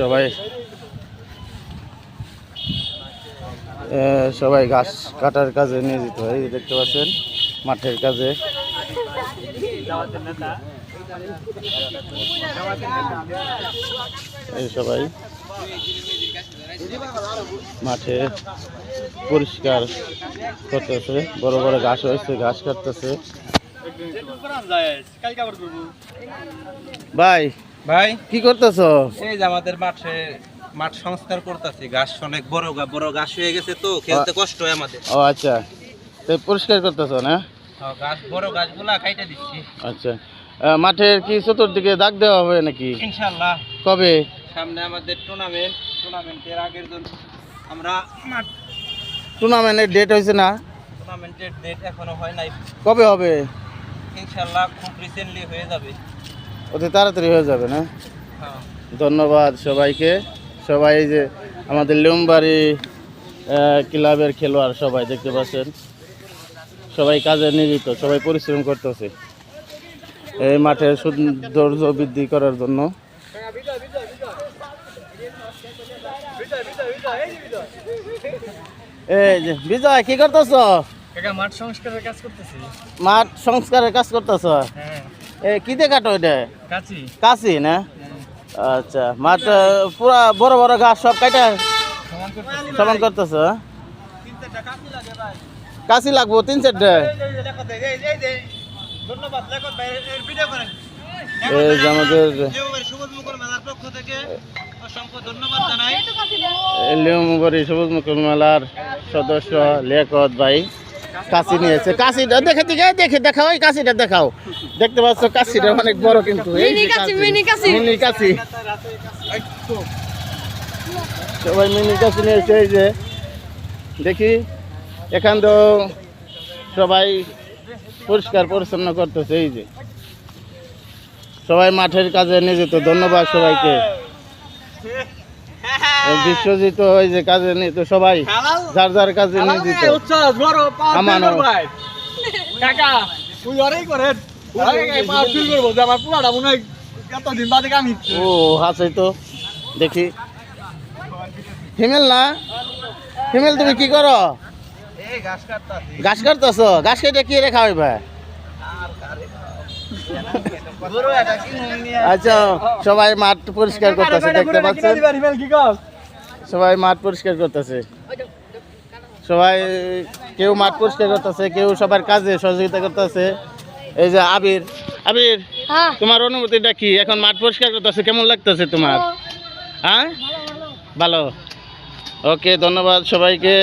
সবাই সবাই ঘাস কাটার কাজে নিয়োজিত। হয় দেখতে পাচ্ছেন, মাঠের কাজে। এই সবাই মাঠে পরিষ্কার করতেছে। বড় বড় ঘাস হয়েছে ঘাস কাটতেছে। ভাই ভাই? কি করতেছো? এই যে আমাদের মাঠে মাঠ সংস্কার করতেছি। ঘাস অনেক বড় বড় ঘাস হয়ে গেছে তো খেলতে কষ্ট হয় আমাদের। ও আচ্ছা। তো পরিষ্কার করতেছো না? গাছ বড় গাছগুলা কাইটা দিচ্ছি। আচ্ছা। মাঠের কি চতুর্দিকে দাগ দেওয়া হবে নাকি? ইনশাল্লাহ কবে? সামনে আমাদের টুর্নামেন্ট টুর্নামেন্টের আগের জন্য আমরা টুর্নামেন্টের ডেট হয়েছে না? টুর্নামেন্টের ডেট এখনও হয় নাই। কবে হবে? ইনশাল্লাহ খুব রিসেন্টলি হয়ে যাবে। অতি তাড়াতাড়ি হয়ে যাবে না? ধন্যবাদ সবাইকে। সবাই যে আমাদের লিমবাড়ি ক্লাবের খেলোয়াড় সবাই দেখতে পাচ্ছেন। সবাই কাজে নিয়োজিত সবাই পরিশ্রম করতেছে। এই মাঠের সৌন্দর্য বৃদ্ধি করার জন্য। এই যে বিজয় কি করতেছ? মাঠ সংস্কারের কাজ করতেছি। মাঠ সংস্কারের কাজ করতেছ? হ্যাঁ। এ কি কাটো এটা? কাছি কাশি না? আচ্ছা মাঠ পুরা বড় বড় ঘাস সব কাটা সমান করতেছি। হ্যাঁ? তিনটা টাকা কি লাগে ভাই কাশি লাগবো তিন চারটে ধন্যবাদ লেখক ভাই এর ভিডিও করেন। এই যে আমাদের সবুজ মুকুল মেলার সদস্য লেখত ভাই। কাশি নিয়েছে। কাশিটা দেখে দিকে দেখে দেখাও এই কাশিটা দেখাও। দেখতে পাচ্ছ কাশিটা অনেক বড় কিন্তু। এই মিনি কাশি, সবাই মিনি কাশি নিয়েছে এই যে। দেখি এখান তো সবাই পরিষ্কার পরিচ্ছন্ন করতেছে এই যে। সবাই মাঠের কাজে নিয়োজিত ধন্যবাদ সবাইকে। বিশ্বজিৎ ওই যে কাজে নিয়োজিত সবাই যার যার কাজে নিয়োজিত আমানো। কাকা তুই অরেই করেন। পাওয়ার ফিল করব যে আমার পুরাটা মনে হয় এতদিন বাদে আমি। ও আছে তো। দেখি। হিমেল না? হিমেল তুমি কি করো? এই ঘাস কাটতাছি। ঘাস ঘাস কেটে কি রেখা হইবা? গরু এটা কি নিয়ে। আচ্ছা সবাই মাঠ পরিষ্কার করতেছে দেখতে পাচ্ছেন? কি কর সবাই মাঠ পরিষ্কার করতেছে। সবাই কেউ মাঠ পরিষ্কার করতেছে কেউ সবার কাজে সহযোগিতা করতেছে। এই যে আবির আবির হ্যাঁ। তোমার অনুভূতিটা কি? এখন মাঠ পরিষ্কার করতেছে কেমন লাগতেছে তোমার? হ্যাঁ? ভালো। ওকে ধন্যবাদ সবাইকে।